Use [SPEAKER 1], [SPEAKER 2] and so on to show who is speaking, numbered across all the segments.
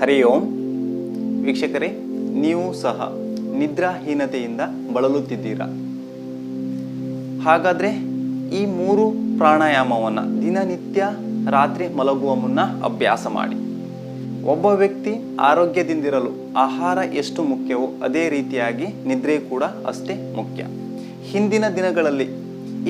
[SPEAKER 1] ಹರಿ ಓಂ. ವೀಕ್ಷಕರೇ, ನೀವು ಸಹ ನಿದ್ರಾಹೀನತೆಯಿಂದ ಬಳಲುತ್ತಿದ್ದೀರಾ? ಹಾಗಾದರೆ ಈ ಮೂರು ಪ್ರಾಣಾಯಾಮವನ್ನು ದಿನನಿತ್ಯ ರಾತ್ರಿ ಮಲಗುವ ಮುನ್ನ ಅಭ್ಯಾಸ ಮಾಡಿ. ಒಬ್ಬ ವ್ಯಕ್ತಿ ಆರೋಗ್ಯದಿಂದಿರಲು ಆಹಾರ ಎಷ್ಟು ಮುಖ್ಯವೋ ಅದೇ ರೀತಿಯಾಗಿ ನಿದ್ರೆ ಕೂಡ ಅಷ್ಟೇ ಮುಖ್ಯ. ಹಿಂದಿನ ದಿನಗಳಲ್ಲಿ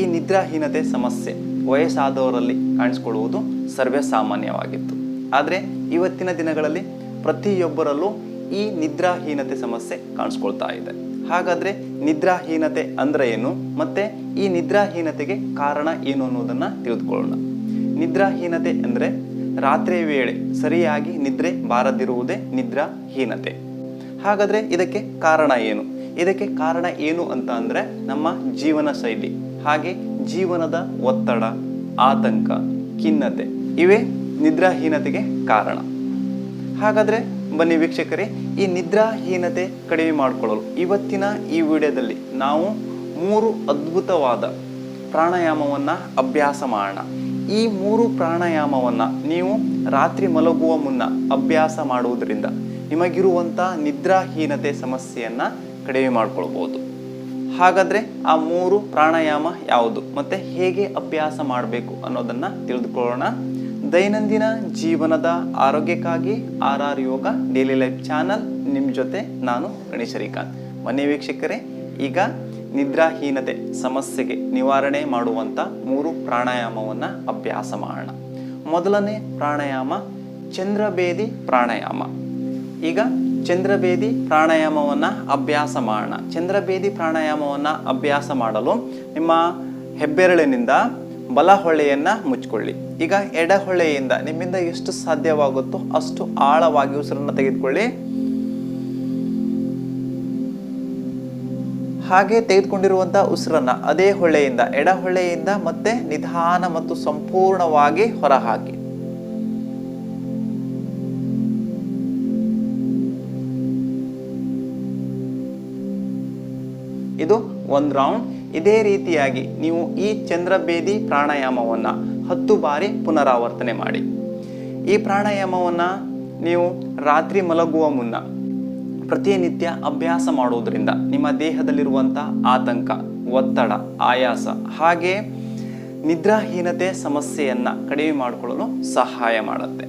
[SPEAKER 1] ಈ ನಿದ್ರಾಹೀನತೆ ಸಮಸ್ಯೆ ವಯಸ್ಸಾದವರಲ್ಲಿ ಕಾಣಿಸ್ಕೊಳ್ಳುವುದು ಸರ್ವೇ ಸಾಮಾನ್ಯವಾಗಿತ್ತು ಆದರೆ ಇವತ್ತಿನ ದಿನಗಳಲ್ಲಿ ಪ್ರತಿಯೊಬ್ಬರಲ್ಲೂ ಈ ನಿದ್ರಾಹೀನತೆ ಸಮಸ್ಯೆ ಕಾಣಿಸ್ಕೊಳ್ತಾ ಇದೆ. ಹಾಗಾದರೆ ನಿದ್ರಾಹೀನತೆ ಅಂದ್ರೆ ಏನು? ಮತ್ತೆ ಈ ನಿದ್ರಾಹೀನತೆಗೆ ಕಾರಣ ಏನು ಅನ್ನೋದನ್ನ ತಿಳಿದುಕೊಳ್ಳೋಣ. ನಿದ್ರಾಹೀನತೆ ಅಂದರೆ ರಾತ್ರಿ ವೇಳೆ ಸರಿಯಾಗಿ ನಿದ್ರೆ ಬಾರದಿರುವುದೇ ನಿದ್ರಾಹೀನತೆ. ಹಾಗಾದ್ರೆ ಇದಕ್ಕೆ ಕಾರಣ ಏನು? ಇದಕ್ಕೆ ಕಾರಣ ಏನು ಅಂತ ಅಂದ್ರೆ ನಮ್ಮ ಜೀವನ ಶೈಲಿ, ಹಾಗೆ ಜೀವನದ ಒತ್ತಡ, ಆತಂಕ, ಖಿನ್ನತೆ, ಇವೆ ನಿದ್ರಾಹೀನತೆಗೆ ಕಾರಣ. ಹಾಗಾದ್ರೆ ಬನ್ನಿ ವೀಕ್ಷಕರೇ, ಈ ನಿದ್ರಾಹೀನತೆ ಕಡಿಮೆ ಮಾಡಿಕೊಳ್ಳಲು ಇವತ್ತಿನ ಈ ವಿಡಿಯೋದಲ್ಲಿ ನಾವು ಮೂರು ಅದ್ಭುತವಾದ ಪ್ರಾಣಾಯಾಮವನ್ನು ಅಭ್ಯಾಸ ಮಾಡೋಣ. ಈ ಮೂರು ಪ್ರಾಣಾಯಾಮವನ್ನು ನೀವು ರಾತ್ರಿ ಮಲಗುವ ಮುನ್ನ ಅಭ್ಯಾಸ ಮಾಡುವುದರಿಂದ ನಿಮಗಿರುವಂಥ ನಿದ್ರಾಹೀನತೆ ಸಮಸ್ಯೆಯನ್ನು ಕಡಿಮೆ ಮಾಡಿಕೊಳ್ಬೋದು. ಹಾಗಾದರೆ ಆ ಮೂರು ಪ್ರಾಣಾಯಾಮ ಯಾವುದು ಮತ್ತು ಹೇಗೆ ಅಭ್ಯಾಸ ಮಾಡಬೇಕು ಅನ್ನೋದನ್ನು ತಿಳಿದುಕೊಳ್ಳೋಣ. ದೈನಂದಿನ ಜೀವನದ ಆರೋಗ್ಯಕ್ಕಾಗಿ R R Yoga daily life channel ನಿಮ್ಮ ಜೊತೆ ನಾನು ಗಣೇಶ ಶ್ರೀಕಾಂತ್. ಮನೆ ವೀಕ್ಷಕರೇ, ಈಗ ನಿದ್ರಾಹೀನತೆ ಸಮಸ್ಯೆಗೆ ನಿವಾರಣೆ ಮಾಡುವಂಥ ಮೂರು ಪ್ರಾಣಾಯಾಮವನ್ನು ಅಭ್ಯಾಸ ಮಾಡೋಣ. ಮೊದಲನೇ ಪ್ರಾಣಾಯಾಮ ಚಂದ್ರಭೇದಿ ಪ್ರಾಣಾಯಾಮ. ಈಗ ಚಂದ್ರಭೇದಿ ಪ್ರಾಣಾಯಾಮವನ್ನು ಅಭ್ಯಾಸ ಮಾಡೋಣ. ಚಂದ್ರಭೇದಿ ಪ್ರಾಣಾಯಾಮವನ್ನು ಅಭ್ಯಾಸ ಮಾಡಲು ನಿಮ್ಮ ಹೆಬ್ಬೆರಳಿನಿಂದ ಬಲಹೊಳೆಯನ್ನು ಮುಚ್ಕೊಳ್ಳಿ. ಈಗ ಎಡಹೊಳೆಯಿಂದ ನಿಮ್ಮಿಂದ ಎಷ್ಟು ಸಾಧ್ಯವಾಗುತ್ತೋ ಅಷ್ಟು ಆಳವಾಗಿ ಉಸಿರನ್ನು ತೆಗೆದುಕೊಳ್ಳಿ. ಹಾಗೆ ತೆಗೆದುಕೊಂಡಿರುವಂತಹ ಉಸಿರನ್ನ ಅದೇ ಹೊಳೆಯಿಂದ ಎಡ ಹೊಳೆಯಿಂದ ಮತ್ತೆ ನಿಧಾನ ಮತ್ತು ಸಂಪೂರ್ಣವಾಗಿ ಹೊರಹಾಕಿ. ಇದು ಒಂದು ರೌಂಡ್ ಇದೇ ರೀತಿಯಾಗಿ ನೀವು ಈ ಚಂದ್ರಭೇದಿ ಪ್ರಾಣಾಯಾಮವನ್ನು ಹತ್ತು ಬಾರಿ ಪುನರಾವರ್ತನೆ ಮಾಡಿ. ಈ ಪ್ರಾಣಾಯಾಮವನ್ನು ನೀವು ರಾತ್ರಿ ಮಲಗುವ ಮುನ್ನ ಪ್ರತಿನಿತ್ಯ ಅಭ್ಯಾಸ ಮಾಡುವುದರಿಂದ ನಿಮ್ಮ ದೇಹದಲ್ಲಿರುವಂಥ ಆತಂಕ, ಒತ್ತಡ, ಆಯಾಸ ಹಾಗೆ ನಿದ್ರಾಹೀನತೆ ಸಮಸ್ಯೆಯನ್ನು ಕಡಿಮೆ ಮಾಡಿಕೊಳ್ಳಲು ಸಹಾಯ ಮಾಡುತ್ತೆ.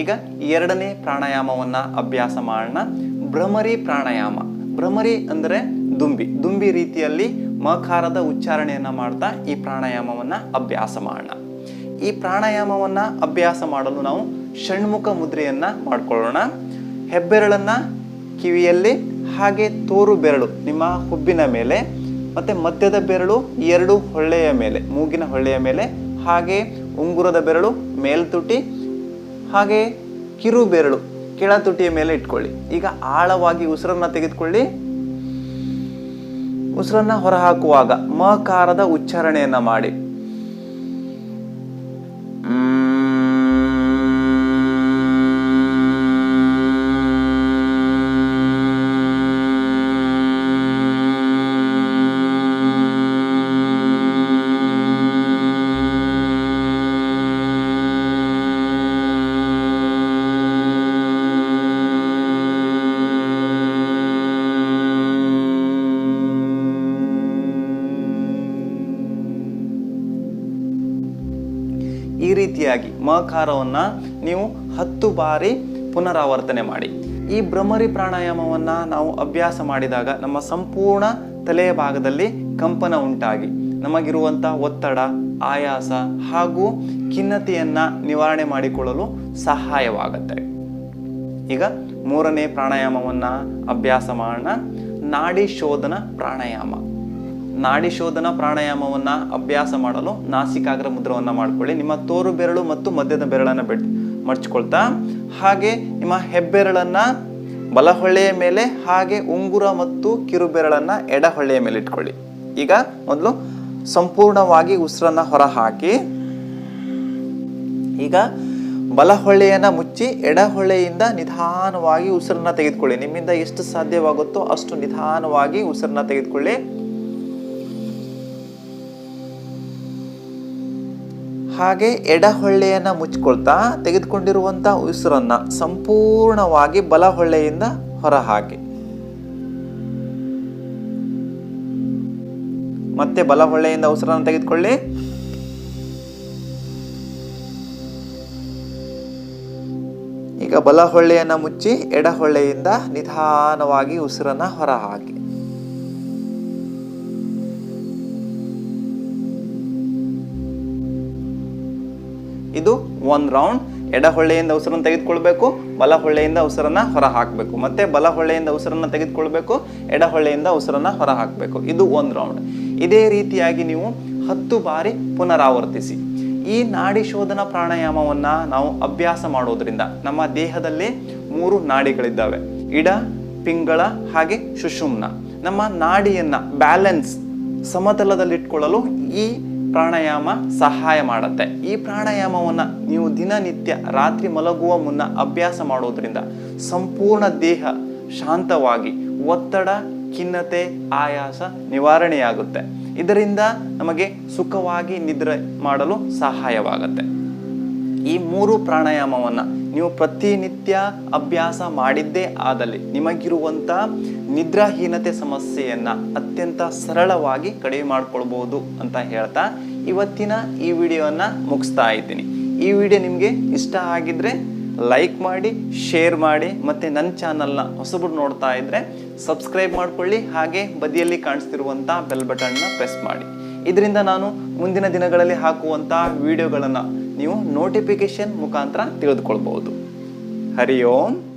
[SPEAKER 1] ಈಗ ಎರಡನೇ ಪ್ರಾಣಾಯಾಮವನ್ನು ಅಭ್ಯಾಸ ಮಾಡೋಣ. ಭ್ರಮರಿ ಪ್ರಾಣಾಯಾಮ. ಭ್ರಮರಿ ಅಂದರೆ ದುಂಬಿ. ದುಂಬಿ ರೀತಿಯಲ್ಲಿ ಮಕಾರದ ಉಚ್ಚಾರಣೆಯನ್ನು ಮಾಡ್ತಾ ಈ ಪ್ರಾಣಾಯಾಮವನ್ನು ಅಭ್ಯಾಸ ಮಾಡೋಣ. ಈ ಪ್ರಾಣಾಯಾಮವನ್ನು ಅಭ್ಯಾಸ ಮಾಡಲು ನಾವು ಷಣ್ಮುಖ ಮುದ್ರೆಯನ್ನು ಮಾಡಿಕೊಳ್ಳೋಣ. ಹೆಬ್ಬೆರಳನ್ನು ಕಿವಿಯಲ್ಲಿ ಹಾಗೆ ತೋರು ಬೆರಳು, ನಿಮ್ಮ ಹುಬ್ಬಿನ ಮೇಲೆ ಮತ್ತು ಮಧ್ಯದ ಬೆರಳು ಎರಡು ಹೊಳ್ಳೆಯ ಮೇಲೆ, ಮೂಗಿನ ಹೊಳ್ಳೆಯ ಮೇಲೆ, ಹಾಗೆ ಉಂಗುರದ ಬೆರಳು ಮೇಲ್ತುಟಿ, ಹಾಗೆ ಕಿರು ಬೆರಳು ಕೆಳ ತುಟಿಯ ಮೇಲೆ ಇಟ್ಕೊಳ್ಳಿ. ಈಗ ಆಳವಾಗಿ ಉಸಿರನ್ನ ತೆಗೆದುಕೊಳ್ಳಿ. ಉಸಿರನ್ನ ಹೊರಹಾಕುವಾಗ ಮಕಾರದ ಉಚ್ಚಾರಣೆಯನ್ನ ಮಾಡಿ. ರೀತಿಯಾಗಿ ಮಕಾರವನ್ನು ನೀವು ಹತ್ತು ಬಾರಿ ಪುನರಾವರ್ತನೆ ಮಾಡಿ. ಈ ಭ್ರಮರಿ ಪ್ರಾಣಾಯಾಮವನ್ನು ನಾವು ಅಭ್ಯಾಸ ಮಾಡಿದಾಗ ನಮ್ಮ ಸಂಪೂರ್ಣ ತಲೆಯ ಭಾಗದಲ್ಲಿ ಕಂಪನ ಉಂಟಾಗಿ ನಮಗಿರುವಂಥ ಒತ್ತಡ, ಆಯಾಸ ಹಾಗೂ ಖಿನ್ನತೆಯನ್ನು ನಿವಾರಣೆ ಮಾಡಿಕೊಳ್ಳಲು ಸಹಾಯವಾಗುತ್ತೆ. ಈಗ ಮೂರನೇ ಪ್ರಾಣಾಯಾಮವನ್ನು ಅಭ್ಯಾಸ ಮಾಡೋಣ. ನಾಡಿ ಶೋಧನ ಪ್ರಾಣಾಯಾಮ. ನಾಡಿ ಶೋಧನ ಪ್ರಾಣಾಯಾಮವನ್ನು ಅಭ್ಯಾಸ ಮಾಡಲು ನಾಸಿಕಾಗ್ರ ಮುದ್ರವನ್ನು ಮಾಡ್ಕೊಳ್ಳಿ. ನಿಮ್ಮ ತೋರು ಬೆರಳು ಮತ್ತು ಮಧ್ಯದ ಬೆರಳನ್ನು ಬೆಟ್ ಮಡ್ಚಿಕೊಳ್ತಾ ಹಾಗೆ ನಿಮ್ಮ ಹೆಬ್ಬೆರಳನ್ನು ಬಲಹೊಳ್ಳೆಯ ಮೇಲೆ, ಹಾಗೆ ಉಂಗುರ ಮತ್ತು ಕಿರುಬೆರಳನ್ನು ಎಡಹೊಳ್ಳೆಯ ಮೇಲೆ ಇಟ್ಕೊಳ್ಳಿ. ಈಗ ಮೊದಲು ಸಂಪೂರ್ಣವಾಗಿ ಉಸಿರನ್ನ ಹೊರ ಹಾಕಿ ಈಗ ಬಲಹೊಳ್ಳೆಯನ್ನು ಮುಚ್ಚಿ ಎಡಹೊಳ್ಳೆಯಿಂದ ನಿಧಾನವಾಗಿ ಉಸಿರನ್ನ ತೆಗೆದುಕೊಳ್ಳಿ. ನಿಮ್ಮಿಂದ ಎಷ್ಟು ಸಾಧ್ಯವಾಗುತ್ತೋ ಅಷ್ಟು ನಿಧಾನವಾಗಿ ಉಸಿರನ್ನ ತೆಗೆದುಕೊಳ್ಳಿ. ಹಾಗೆ ಎಡಹೊಳ್ಳೆಯನ್ನು ಮುಚ್ಕೊಳ್ತಾ ತೆಗೆದುಕೊಂಡಿರುವಂಥ ಉಸಿರನ್ನು ಸಂಪೂರ್ಣವಾಗಿ ಬಲಹೊಳ್ಳೆಯಿಂದ ಹೊರಹಾಕಿ ಮತ್ತೆ ಬಲಹೊಳ್ಳೆಯಿಂದ ಉಸಿರನ್ನು ತೆಗೆದುಕೊಳ್ಳಿ. ಈಗ ಬಲಹೊಳ್ಳೆಯನ್ನು ಮುಚ್ಚಿ ಎಡಹೊಳ್ಳೆಯಿಂದ ನಿಧಾನವಾಗಿ ಉಸಿರನ್ನು ಹೊರಹಾಕಿ ಇದು ಒಂದು ರೌಂಡ್ ಎಡ ಹೊಳ್ಳೆಯಿಂದ ಉಸಿರನ್ನು ತೆಗೆದುಕೊಳ್ಬೇಕು, ಬಲ ಹೊಳ್ಳೆಯಿಂದ ಉಸಿರನ್ನು ಹೊರ ಹಾಕಬೇಕು ಮತ್ತೆ ಬಲ ಹೊಳ್ಳೆಯಿಂದ ಉಸಿರನ್ನು ತೆಗೆದುಕೊಳ್ಬೇಕು, ಎಡ ಹೊಳ್ಳೆಯಿಂದ ಉಸಿರನ್ನು ಹೊರ ಹಾಕಬೇಕು ಇದು ಒಂದು ರೌಂಡ್ ಇದೇ ರೀತಿಯಾಗಿ ನೀವು ಹತ್ತು ಬಾರಿ ಪುನರಾವರ್ತಿಸಿ. ಈ ನಾಡಿ ಶೋಧನ ಪ್ರಾಣಾಯಾಮವನ್ನು ನಾವು ಅಭ್ಯಾಸ ಮಾಡೋದ್ರಿಂದ ನಮ್ಮ ದೇಹದಲ್ಲಿ ಮೂರು ನಾಡಿಗಳಿದ್ದಾವೆ. ಇಡ, ಪಿಂಗಳ ಹಾಗೆ ಸುಷುಮ್ನ. ನಮ್ಮ ನಾಡಿಯನ್ನು ಬ್ಯಾಲೆನ್ಸ್ ಸಮತಲದಲ್ಲಿಟ್ಕೊಳ್ಳಲು ಈ ಪ್ರಾಣಾಯಾಮ ಸಹಾಯ ಮಾಡುತ್ತೆ. ಈ ಪ್ರಾಣಾಯಾಮವನ್ನು ನೀವು ದಿನನಿತ್ಯ ರಾತ್ರಿ ಮಲಗುವ ಮುನ್ನ ಅಭ್ಯಾಸ ಮಾಡೋದ್ರಿಂದ ಸಂಪೂರ್ಣ ದೇಹ ಶಾಂತವಾಗಿ ಒತ್ತಡ, ಖಿನ್ನತೆ, ಆಯಾಸ ನಿವಾರಣೆಯಾಗುತ್ತೆ. ಇದರಿಂದ ನಮಗೆ ಸುಖವಾಗಿ ನಿದ್ರೆ ಮಾಡಲು ಸಹಾಯವಾಗುತ್ತೆ. ಈ ಮೂರು ಪ್ರಾಣಾಯಾಮವನ್ನು ನೀವು ಪ್ರತಿನಿತ್ಯ ಅಭ್ಯಾಸ ಮಾಡಿದ್ದೇ ಆದಲ್ಲಿ ನಿಮಗಿರುವಂಥ ನಿದ್ರಾಹೀನತೆ ಸಮಸ್ಯೆಯನ್ನು ಅತ್ಯಂತ ಸರಳವಾಗಿ ಕಡಿಮೆ ಮಾಡಿಕೊಳ್ಬೋದು ಅಂತ ಹೇಳ್ತಾ ಇವತ್ತಿನ ಈ ವಿಡಿಯೋವನ್ನು ಮುಗಿಸ್ತಾ ಇದ್ದೀನಿ. ಈ ವಿಡಿಯೋ ನಿಮಗೆ ಇಷ್ಟ ಆಗಿದ್ರೆ ಲೈಕ್ ಮಾಡಿ, ಶೇರ್ ಮಾಡಿ, ಮತ್ತು ನನ್ನ ಚಾನಲ್ನ ಹೊಸಬರು ನೋಡ್ತಾ ಇದ್ದರೆ ಸಬ್ಸ್ಕ್ರೈಬ್ ಮಾಡಿಕೊಳ್ಳಿ, ಹಾಗೆ ಬದಿಯಲ್ಲಿ ಕಾಣಿಸ್ತಿರುವಂಥ ಬೆಲ್ ಬಟನ್ನ ಪ್ರೆಸ್ ಮಾಡಿ. ಇದರಿಂದ ನಾನು ಮುಂದಿನ ದಿನಗಳಲ್ಲಿ ಹಾಕುವಂಥ ವಿಡಿಯೋಗಳನ್ನು ನೀವು ನೋಟಿಫಿಕೇಶನ್ ಮುಖಾಂತರ ತಿಳಿದುಕೊಳ್ಬಹುದು. ಹರಿ ಓಂ.